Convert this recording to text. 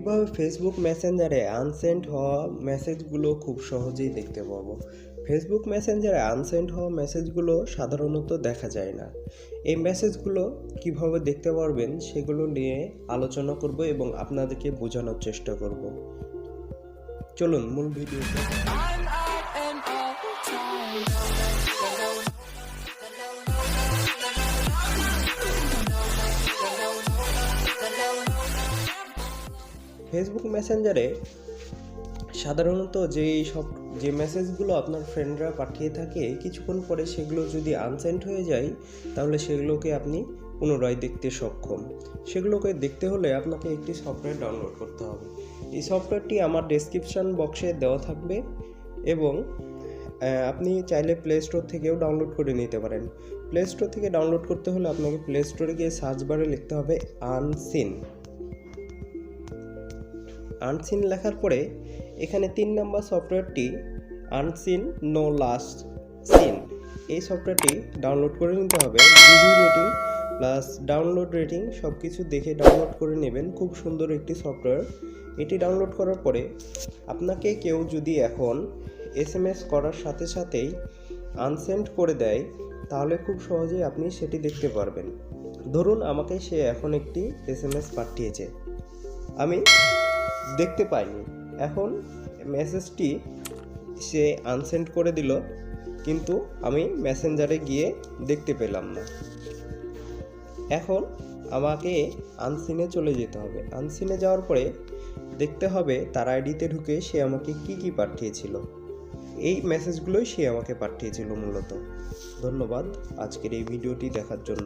কীভাবে ফেসবুক মেসেঞ্জারে আনসেন্ড হওয়া মেসেজগুলো খুব সহজেই দেখতে পাবো। ফেসবুক মেসেঞ্জারে আনসেন্ড হওয়া মেসেজগুলো সাধারণত দেখা যায় না। এই মেসেজগুলো কীভাবে দেখতে পারবেন সেগুলো নিয়ে আলোচনা করব এবং আপনাদেরকে বোঝানোর চেষ্টা করব। চলুন মূল ভিডিওতে। ফেসবুক মেসেঞ্জারে সাধারণত যে সব, যে মেসেজগুলো আপনার ফ্রেন্ডরা পাঠিয়ে থাকে, কিছুক্ষণ পরে সেগুলো যদি আনসেন্ড হয়ে যায়, তাহলে সেগুলোকে আপনি পুনরায় দেখতে সক্ষম। সেগুলোকে দেখতে হলে আপনাকে একটি সফটওয়্যার ডাউনলোড করতে হবে। এই সফটওয়্যারটি আমার ডেসক্রিপশন বক্সে দেওয়া থাকবে এবং আপনি চাইলে প্লে স্টোর থেকেও ডাউনলোড করে নিতে পারেন। প্লে স্টোর থেকে ডাউনলোড করতে হলে আপনাকে প্লে স্টোরে গিয়ে সার্চ বারে লিখতে হবে আনসিন আনসিন লেখার পরে এখানে তিন নাম্বার সফটওয়্যারটি আনসিন নো লাস্ট সিন। এই সফটওয়্যারটি ডাউনলোড করে নিতে হবে। Review rating plus download rating সব কিছু দেখে ডাউনলোড করে নেবেন। খুব সুন্দর একটি সফটওয়্যার। এটি ডাউনলোড করার পরে আপনাকে কেউ যদি এখন এস এম এস করার সাথে সাথেই আনসেন্ড করে দেয়, তাহলে খুব সহজেই আপনি সেটি দেখতে পারবেন। ধরুন আমাকে সে এখন একটি এস এম এস পাঠিয়েছে। আমি দেখতে পাইনি। এখন মেসেজটি সে আনসেন্ড করে দিল, কিন্তু আমি মেসেঞ্জারে গিয়ে দেখতে পেলাম না। এখন আমাকে আনসিনে চলে যেতে হবে। আনসিনে যাওয়ার পরে দেখতে হবে তার আইডিতে ঢুকে সে আমাকে কি কি পাঠিয়েছিল। এই মেসেজগুলোই সে আমাকে পাঠিয়েছিল মূলত। ধন্যবাদ আজকের এই ভিডিওটি দেখার জন্য।